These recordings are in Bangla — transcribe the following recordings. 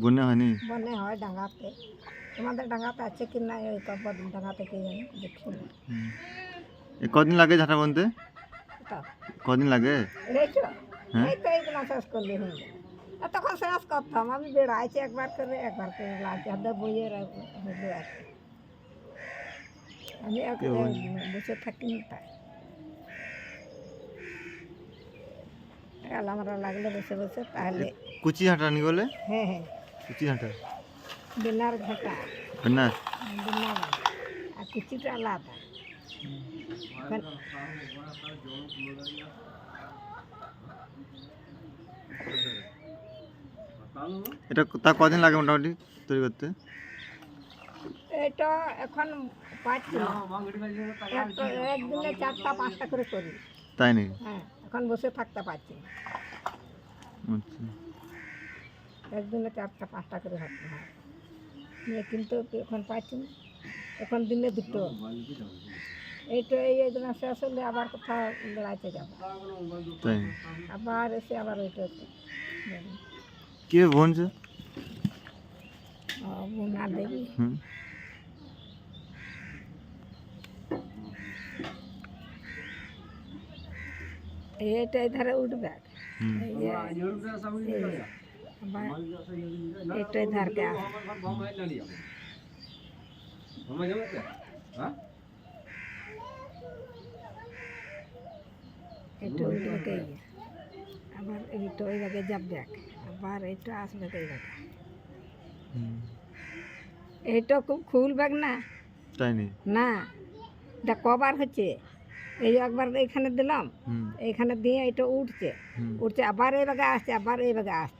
বন্যা হয়নি বনে হয় ডাঙাতে তোমাদের ডাঙাতে আছে কি না ওই তো ডাঙাতে কে জানি দেখি না হুম। এ কদিন লাগে ঝাঁটা বনতে তা কদিন লাগে দেখছ হ্যাঁ। এই তো এইগুলো শেষ করলে হয়ে যাবে আর তখন শেষ করতাম আমি বেড়াইছি একবার করে একবার করে লাগছে হাতে বইয়ের হলো আর কি। আমি এক- কেউ হয় বসে থাকি না তাই আমরা লাগলে বসে বসে তাহলে কুচি ঝাঁটা নি বলে হ্যাঁ হ্যাঁ কুচি ঝাঁটা বিনার ঘাটা। বন্যা বিনা আর কুচিটা আলাদা। এটা তা কদিন লাগে মোটামুটি তৈরি করতে? এটা এখন পাচ্ছি একদিনে চারটা পাঁচটা করে করি। তাই নাকি? হ্যাঁ এখন বসে থাকতে পারছি আচ্ছা। একদিনে চারটা পাঁচটা করে হাঁটতে হয়। নিয়ে কিন্তু এখন পাচ্ছি না। এখন দিনে দুটো। এইটা এই একদিন শেষ হলে আবার কোথাও বেড়াইতে যাব। তাই? আবার এসে আবার ওইটা যাব। কে বনছে ও, বুনা দেবী। হুম। এইটা ধারে উঠবে। হুম। এই যে, এই যে, আবার এইটাই ধারকে আসবে এটা উঠবে কে আবার এইটা ওই যাবে আবার এইটা আসবে এই ভাগে এইটা খুব খুল ব্যাগ না? তাই না। এটা কবার হচ্ছে। এই একবার এখানে দিলাম। এখানে দিয়ে এটা উঠছে। উঠছে আবার এই ভাগে আসছে আবার এই ভাগে আসছে।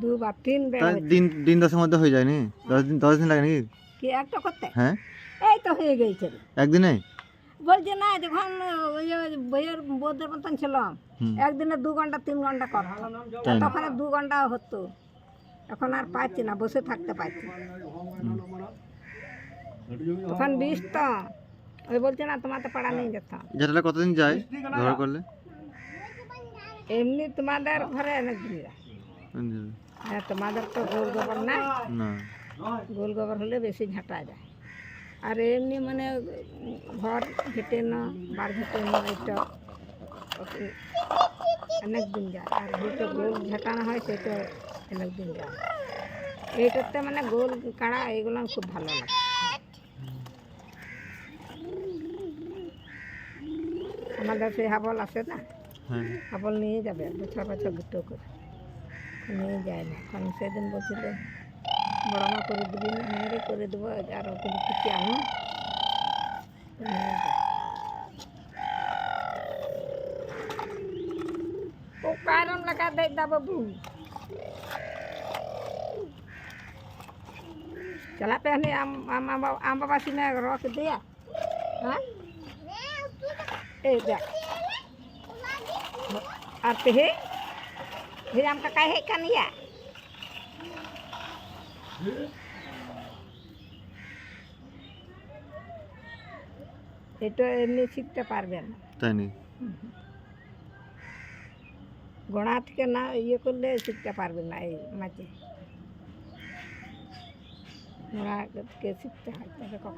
দুবার তিন বেলা দিন দিন দশের মধ্যে হয়ে যায়নি? দশ দিন দশ দিন লাগে নাকি? কি একটা করতে? হ্যাঁ। এই তো হয়ে গেছে। একদিনে? বলছে না যখন ওই বইয়ের বোধের মতন ছিলাম একদিনে দু ঘণ্টা তিন ঘণ্টা তাই তখন দু ঘণ্টা হতো। এখন আর পাচ্ছি না বসে থাকতে পারছি তখন বিষ তো ওই বলছে না তোমাদের পাড়া নিয়ে যেতাম যেটা কতদিন যায়? ব্যবহার করলে। এমনি তোমাদের ঘরে অনেক দিন যায়। হ্যাঁ তোমাদের তো গোল গোবর নাই? গোল গোবর হলে বেশি ঝাঁটা যায়। আর এমনি মানে ঘর ঘেটে না বার ঘেটে না এটা অনেক দিন যায়। আর যেটা গোল ঝাঁটানো হয় সেটা অনেক দিন যায়। এইটাতে মানে গোল কাড়া এগুলো খুব ভালো লাগে। আমাদের সেই হাবল আছে না? হ্যাঁ। হাবল নিয়ে যাবে বছর বছর দুটো করে। ini যায় না আমি সেদিন বলছিল বড় মা করে দিবি না মেয়েরে করে দেবো আরও তুমি কিছু আনো নিয়ে যায় Pukaram nakaday na babu. Chala am am am si Eh dia. Ate? Hiram ka kay kan iya. এটা এমনি শিখতে পারবেন তাই নি? গোড়া থেকে না ইয়ে করলে শিখতে পারবেন না এই মাটি গোড়া থেকে শিখতে হয় তবে কখন